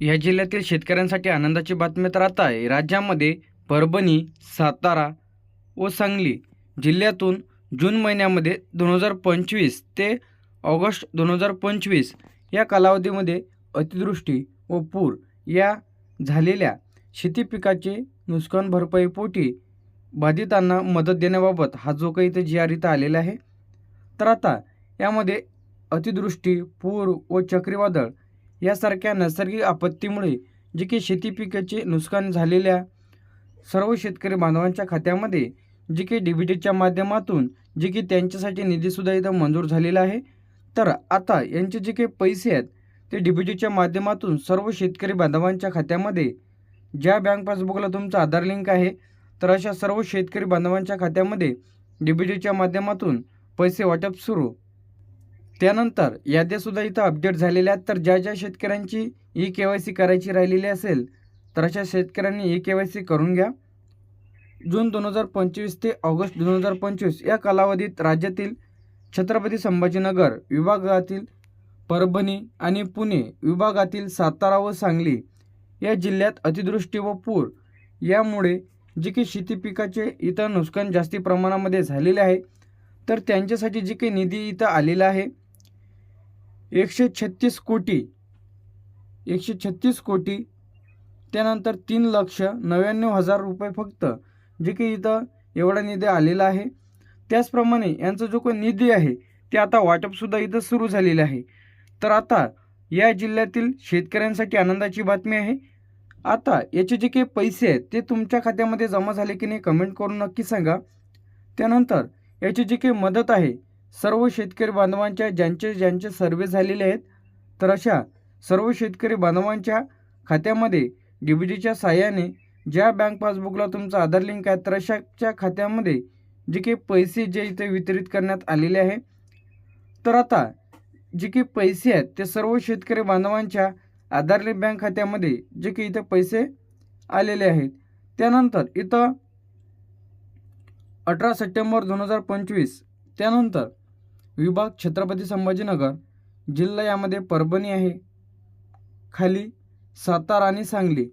या जिल्ह्यातील शेतकऱ्यांसाठी आनंदाची बातमी तर आता आहे. राज्यामध्ये परभणी सातारा व सांगली जिल्ह्यातून जून महिन्यामध्ये दोन हजार पंचवीस ते ऑगस्ट दोन हजार पंचवीस या कालावधीमध्ये अतिवृष्टी व पूर या झालेल्या शेती पिकाचे नुकसान भरपाईपोटी बाधितांना मदत देण्याबाबत हा जो काही इथं जी आरिता इथं आलेला आहे. तर आता यामध्ये अतिवृष्टी पूर व चक्रीवादळ यासारख्या नैसर्गिक आपत्तीमुळे जे की शेती पिकाचे नुकसान झालेल्या सर्व शेतकरी बांधवांच्या खात्यामध्ये जे की डी बी टीच्या माध्यमातून जे की त्यांच्यासाठी निधीसुद्धा इथं मंजूर झालेला आहे. तर आता यांचे जे काही पैसे आहेत ते डी बी टीच्या माध्यमातून सर्व शेतकरी बांधवांच्या खात्यामध्ये ज्या बँक पासबुकला तुमचं आधार लिंक आहे तर अशा सर्व शेतकरी बांधवांच्या खात्यामध्ये डी बी टीच्या माध्यमातून पैसे वाटप सुरू. त्यानंतर याद्यासुद्धा इथं अपडेट झालेल्या आहेत. तर ज्या ज्या शेतकऱ्यांची ई के वाय सी करायची राहिलेली असेल तर अशा शेतकऱ्यांनी ई के वाय सी करून घ्या. जून दोन हजार पंचवीस ते ऑगस्ट दोन हजार पंचवीस या कालावधीत राज्यातील छत्रपती संभाजीनगर विभागातील परभणी आणि पुणे विभागातील सातारा व सांगली या जिल्ह्यात अतिवृष्टी व पूर यामुळे जे की शेती पिकाचे इथं नुकसान जास्ती प्रमाणामध्ये झालेले आहे. तर त्यांच्यासाठी जे काही निधी इथं आलेला आहे एकशे छत्तीस कोटी एकशे छत्तीस कोटी त्यानंतर तीन लक्ष नव्याण्णव हजार रुपये फक्त जे काही इथं एवढा निधी आलेला आहे. त्याचप्रमाणे यांचा जो काही निधी आहे ते आता वाटपसुद्धा इथं सुरू झालेलं आहे. तर आता या जिल्ह्यातील शेतकऱ्यांसाठी आनंदाची बातमी आहे. आता याचे जे काही पैसे आहेत ते तुमच्या खात्यामध्ये जमा झाले की नाही कमेंट करून नक्की सांगा. त्यानंतर याची जी काही मदत आहे सर्व शेतकरी बांधवांच्या ज्यांचे ज्यांचे सर्वे झालेले आहेत तर अशा सर्व शेतकरी बांधवांच्या खात्यामध्ये डी बी डीच्या साह्याने ज्या बँक पासबुकला तुमचा आधार लिंक आहे तर अशाच्या खात्यामध्ये जे काही पैसे जे इथे वितरित करण्यात आलेले आहे तर आता जे काही पैसे आहेत ते सर्व शेतकरी बांधवांच्या आधार लिंक बँक खात्यामध्ये जे काही इथं पैसे आलेले आहेत त्यानंतर इथं अठरा सप्टेंबर दोन हजार पंचवीस त्यानंतर विभाग छत्रपती संभाजीनगर जिल्हा यामध्ये परभणी आहे. खाली सातारा आणि सांगली.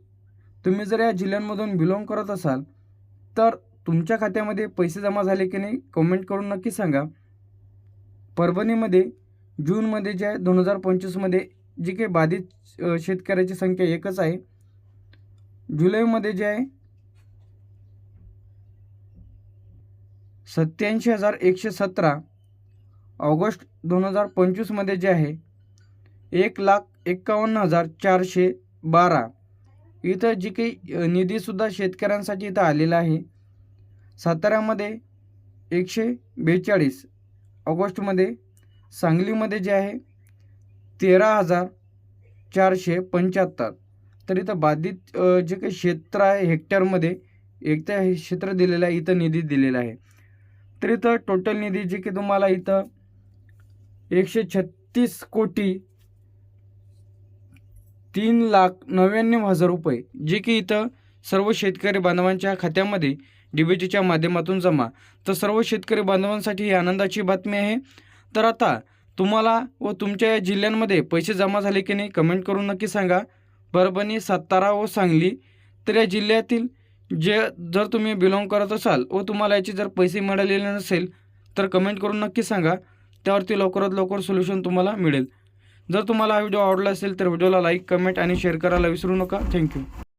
तुम्ही जर या जिल्ह्यांमधून बिलॉंग करत असाल तर तुमच्या खात्यामध्ये पैसे जमा झाले की नाही कमेंट करून नक्की सांगा. परभणीमध्ये जूनमध्ये जे आहे दोन हजार पंचवीसमध्ये जी काही बाधित शेतकऱ्याची संख्या एकच आहे. जुलैमध्ये जे आहे सत्याऐंशी हजार एकशे सतरा. ऑगस्ट दोन हजार पंचवीसमध्ये जे आहे एक लाख एक्कावन्न हजार चारशे बारा. इथं जी काही निधीसुद्धा शेतकऱ्यांसाठी इथं आलेला आहे. साताऱ्यामध्ये एकशे बेचाळीस. ऑगस्टमध्ये सांगलीमध्ये जे आहे तेरा हजार चारशे पंच्याहत्तर. तर इथं बाधित जे काही क्षेत्र आहे हेक्टरमध्ये एक तर हे क्षेत्र दिलेलं आहे इथं निधी दिलेला आहे. तर इथं टोटल निधी जे की तुम्हाला इथं एकशे छत्तीस कोटी तीन लाख नव्याण्णव हजार रुपये जे की इथं सर्व शेतकरी बांधवांच्या खात्यामध्ये डीबीटीच्या माध्यमातून जमा. तर सर्व शेतकरी बांधवांसाठी ही आनंदाची बातमी आहे. तर आता तुम्हाला व तुमच्या या जिल्ह्यांमध्ये पैसे जमा झाले की नाही कमेंट करून नक्की सांगा. परभणी सातारा व सांगली. तर या जिल्ह्यातील जे जर तुम्ही बिलॉंग करत असाल व तुम्हाला याचे जर पैसे मिळालेले नसेल तर कमेंट करून नक्की सांगा. त्यावरती लवकरात लवकर सोल्युशन तुम्हाला मिळेल. जर तुम्हाला हा व्हिडिओ आवडला असेल तर व्हिडिओला लाईक कमेंट आणि शेअर करायला विसरू नका. थँक्यू